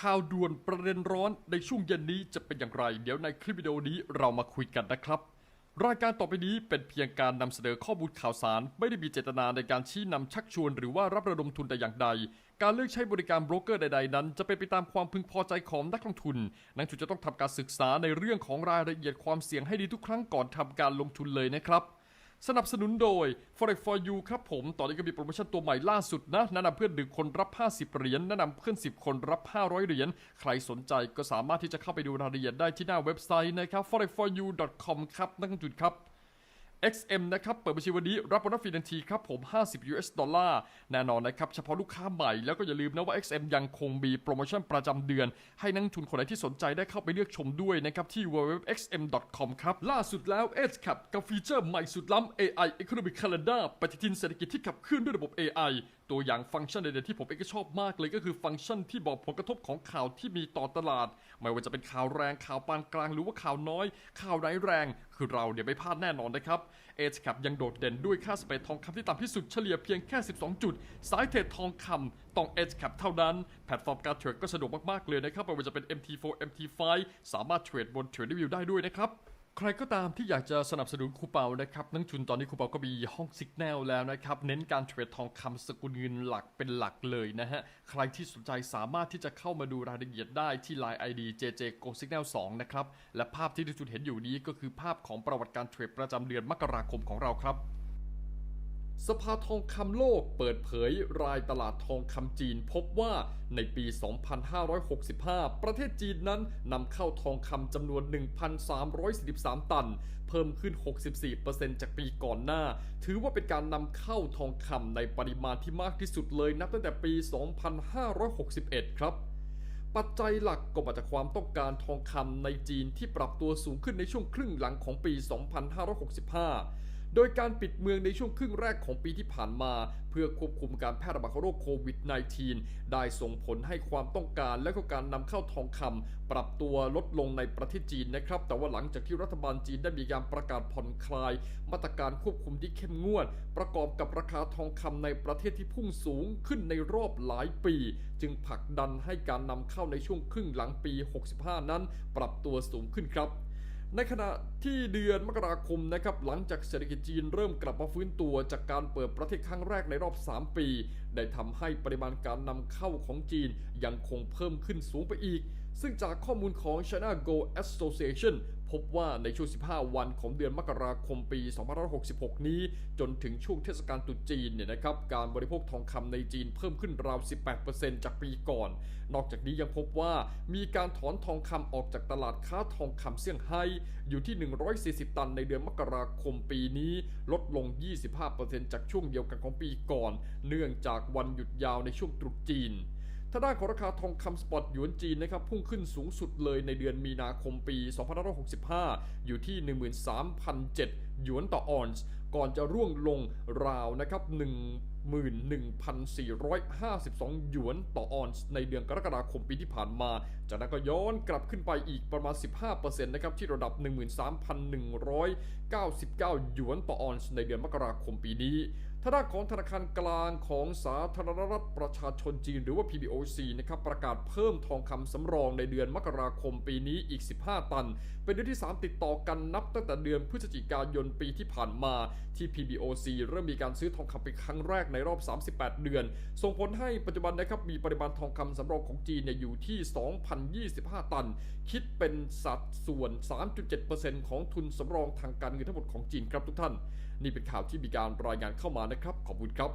ข่าวด่วนประเด็นร้อนในช่วงเย็นนี้จะเป็นอย่างไร เดี๋ยวในคลิปวิดีโอนี้เรามาคุยกันนะครับ รายการต่อไปนี้เป็นเพียงการนำเสนอข้อมูลข่าวสาร ไม่ได้มีเจตนาในการชี้นำชักชวน หรือว่ารับระดมทุนแต่อย่างใด การเลือกใช้บริการโบรกเกอร์ใด ๆ นั้น จะเป็นไปตามความพึงพอใจของนักลงทุน นักลงทุนจะต้องทำการศึกษาในเรื่องของรายละเอียดความเสี่ยงให้ดีทุกครั้งก่อนทำการลงทุนเลยนะครับ สนับสนุนโดย Forex for You ครับผม ตอนนี้ก็มีโปรโมชั่นตัวใหม่ล่าสุดนะ แนะนำเพื่อนหนึ่งคนรับ 50 เหรียญ แนะนำเพื่อน 10 คนรับ 500 เหรียญ ใครสนใจก็สามารถที่จะเข้าไปดูรายละเอียดได้ที่หน้าเว็บไซต์นะครับ forexforyou.com ครับนักลงจุดครับ XM นะครับ เปิดบัญชีวันนี้ รับโบนัสฟรีทันทีครับ ผม 50 US ดอลลาร์ แน่นอนนะครับ เฉพาะลูกค้าใหม่ แล้วก็อย่าลืมนะว่า XM ยังคงมีโปรโมชั่นประจำเดือน ให้นักลงทุนคนไหนที่สนใจได้เข้าไปเลือกชมด้วยนะครับ ที่ www.xm.com ครับ ล่าสุดแล้ว Edge ครับกับฟีเจอร์ใหม่สุดล้ำ AI Economic Calendar ปฏิทินเศรษฐกิจที่ขับเคลื่อนด้วยระบบ AI ตัวอย่างฟังก์ชันเด่นๆที่ผมเองก็ชอบมากเลยก็คือฟังก์ชันที่บอกผลกระทบของข่าวที่มีต่อตลาด ไม่ว่าจะเป็นข่าวแรงข่าวปานกลางหรือว่าข่าวน้อย ข่าวไร้ายแรง คือเราเนี่ยไม่พลาดแน่นอนนะครับเอชคปยังโดดเด่นด้วยค่าสเปรดทองคำที่ต่ำที่สุดเฉลี่ยเพียงแค่ 12 จุด สายเทรดทองคำต้องเอชแคปเท่านั้น แพลตฟอร์มการเทรดก็สะดวกมาก ๆ เลยนะครับไม่ว่าจะเป็น MT4 MT5 สามารถเทรดบนเทรดวิวได้ด้วยนะครับ ใครก็ตามที่อยากจะสนับสนุนครูเปานะครับนักทุนตอนนี้ครูเปาก็มีห้องสิกแนลแล้วนะครับ เน้นการเทรดทองคำสกุลเงินหลักเป็นหลักเลยนะฮะ ใครที่สนใจสามารถที่จะเข้ามาดูรายละเอียดได้ที่ Line ID JJ Go Signal 2นะครับ และภาพที่ทุกทุนเห็นอยู่นี้ก็คือภาพของประวัติการเทรดประจำเดือนมกราคมของเราครับ สภาทองคำโลกเปิดเผยรายตลาดทองคำจีนพบว่าในปี 2565 ประเทศจีนนั้นนำเข้าทองคำจำนวน 1,343 ตัน เพิ่มขึ้น 64%จากปีก่อนหน้า ถือว่าเป็นการนำเข้าทองคำในปริมาณที่มากที่สุดเลยนับตั้งแต่ปี 2561 ครับปัจจัยหลักก็มาจากความต้องการทองคำในจีนที่ปรับตัวสูงขึ้นในช่วงครึ่งหลังของปี 2565 โดยการปิดเมืองในช่วงครึ่งแรกของปีที่ผ่านมา เพื่อควบคุมการแพร่ระบาดของโรคโควิด -19 ได้ส่งผลให้ความต้องการและก็การนำเข้าทองคำปรับตัวลดลงในประเทศจีนนะครับ แต่ว่าหลังจากที่รัฐบาลจีนได้มีการประกาศผ่อนคลาย มาตรการควบคุมที่เข้มงวด ประกอบกับราคาทองคำในประเทศที่พุ่งสูงขึ้นในรอบหลายปี จึงผลักดันให้การนำเข้าในช่วงครึ่งหลังปี 65 นั้น ปรับตัวสูงขึ้นครับ ในขณะที่เดือนมกราคมนะครับหลังจากเศรษฐกิจจีนเริ่มกลับมาฟื้นตัวจากการเปิดประเทศครั้งแรกในรอบ 3 ปี ได้ทำให้ปริมาณการนำเข้าของจีนยังคงเพิ่มขึ้นสูงไปอีก ซึ่งจากข้อมูลของ China Go Association พบว่าในช่วง 15 วันของเดือนมกราคมปี 2566 นี้ จนถึงช่วงเทศกาลตรุษจีนเนี่ยนะครับการบริโภคทองคำในจีนเพิ่มขึ้นราว 18%จากปีก่อน นอกจากนี้ยังพบว่ามีการถอนทองคำออกจากตลาดค้าทองคำเซี่ยงไฮ้อยู่ที่ 140 ตันในเดือนมกราคมปีนี้ลดลง 25%จากช่วงเดียวกันของปีก่อน เนื่องจากวันหยุดยาวในช่วงตรุษจีน ทางด้านของราคาทองคำสปอตหยวนจีนนะครับพุ่งขึ้นสูงสุดเลยในเดือนมีนาคมปี 2565 อยู่ที่ 13,007 หยวนต่อออนซ์ ก่อนจะร่วงลงราวนะครับ11,452 หยวนต่อออนซ์ในเดือนกรกฎาคมปีที่ผ่านมา จากนั้นก็ย้อนกลับขึ้นไปอีกประมาณ 15%นะครับที่ระดับ 13,199 หยวนต่อออนซ์ในเดือนมกราคมปีนี้ ทางด้านของธนาคารกลางของสาธารณรัฐประชาชนจีนหรือว่า PBOC นะครับประกาศเพิ่มทองคำสำรองในเดือนมกราคมปีนี้อีก 15 ตัน เป็นเดือนที่ 3 ติดต่อกันนับตั้งแต่เดือนพฤศจิกายนปีที่ผ่านมาที่ PBOC เริ่มมีการซื้อทองคำเป็นครั้งแรกในรอบ 38 เดือน ส่งผลให้ปัจจุบันนะครับมีปริมาณทองคำสำรองของจีนเนี่ยอยู่ที่ 2,025 ตัน คิดเป็นสัดส่วน 3.7%ของทุนสำรองทางการเงินทั้งหมดของจีนครับทุกท่าน นี่เป็นข่าวที่มีการรายงานเข้ามานะครับ ขอบคุณครับ